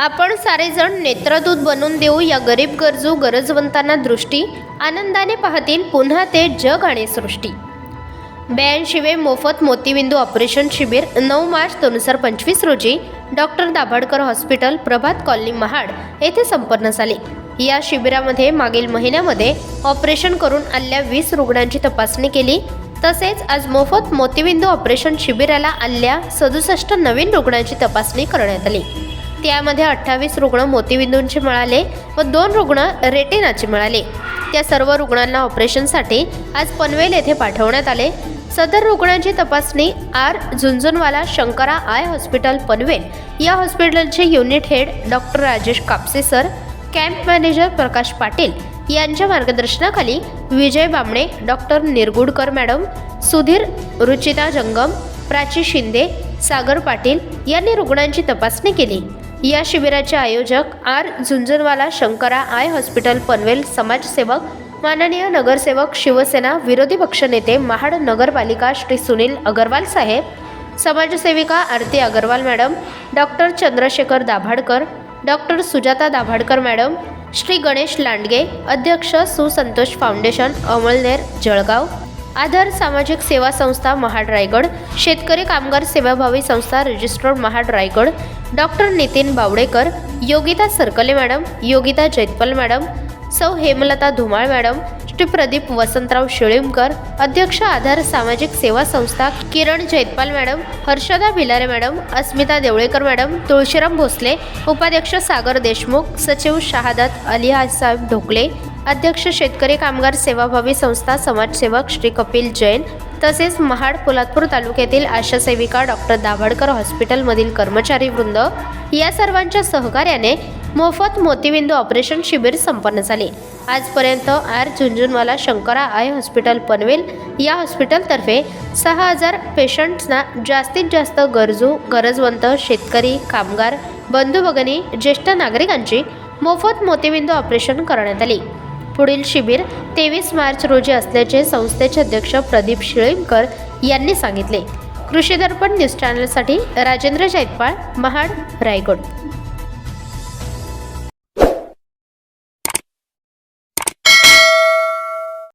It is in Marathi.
आपण सारेजण नेत्रदूत बनवून देऊ या गरीब गरजू गरजवंतांना दृष्टी. आनंदाने पाहतील पुन्हा ते जग आणि सृष्टी. ब्याऐंशीवे मोफत मोतीबिंदू ऑपरेशन शिबिर नऊ मार्च दोन हजार पंचवीस रोजी. Doctor Dabhadkar hospital Prabhat colony Mahad येथे संपन्न झाले. या शिबिरामध्ये मागील महिन्यामध्ये ऑपरेशन करून आलेल्या वीस रुग्णांची तपासणी केली. तसेच आज मोफत मोतीबिंदू ऑपरेशन शिबिराला आलेल्या सदुसष्ट नवीन रुग्णांची तपासणी करण्यात आली. त्यामध्ये अठ्ठावीस रुग्ण मोतीबिंदूंचे मिळाले व दोन रुग्ण रेटेनाचे मिळाले. त्या सर्व रुग्णांना ऑपरेशनसाठी आज पनवेल येथे पाठवण्यात आले. सदर रुग्णांची तपासणी R. Jhunjhunwala Shankara eye hospital Panvel. या हॉस्पिटलचे unit head doctor Rajesh Kapse sir camp manager Prakash Patil यांच्या मार्गदर्शनाखाली विजय बामणे डॉक्टर निरगुडकर मॅडम सुधीर रुचिता जंगम प्राची शिंदे सागर पाटील यांनी रुग्णांची तपासणी केली. या शिबिराचे आयोजक R. Jhunjhunwala Shankara eye. Hospital Panvel समाजसेवक माननीय नगरसेवक शिवसेना विरोधी पक्षनेते महाड नगरपालिका श्री सुनील अगरवाल साहेब समाजसेविका Aarti Agarwal madam doctor Chandrashekhar Dabhadkar doctor Sujata Dabhadkar madam Shri Ganesh Landge अध्यक्ष सुसंतोष फाउंडेशन अमळनेर जळगाव आधार सामाजिक सेवा संस्था महाड रायगड शेतकरी कामगार सेवाभावी संस्था registered Mahad Raigad doctor Nitin Bawdekar Yogita Sarkale madam Yogita Jaitpal madam सौ हेमलता धुमाळ मॅडम श्री प्रदीप वसंतराव शिळीमकर अध्यक्ष आधार सामाजिक सेवा संस्था Kiran Jaitpal madam Harshada Bhilare madam Asmita Devlekar madam Tulshiram Bhosale उपाध्यक्ष सागर देशमुख सचिव शहादत अली साहेब ढोकले अध्यक्ष शेतकरी कामगार सेवाभावी संस्था समाजसेवक श्री कपिल जैन तसेच महाड पोलादपूर तालुक्यातील आशा सेविका डॉक्टर दाभाडकर हॉस्पिटलमधील कर्मचारी वृंद या सर्वांच्या सहकार्याने मोफत मोतीबिंदू ऑपरेशन शिबिर संपन्न झाले. आजपर्यंत R Jhunjhunwala Shankara eye hospital Panvel या हॉस्पिटलतर्फे सहा हजार पेशंट्सना जास्तीत जास्त गरजू गरजवंत शेतकरी कामगार बंधू भगिनी ज्येष्ठ नागरिकांची मोफत मोतीबिंदू ऑपरेशन करण्यात आली. पुढील शिबिर तेवीस मार्च रोजी असल्याचे संस्थेचे अध्यक्ष प्रदीप शिळीमकर यांनी सांगितले. कृषी दर्पण न्यूज चॅनलसाठी राजेंद्र जैतपाळ महाड रायगड.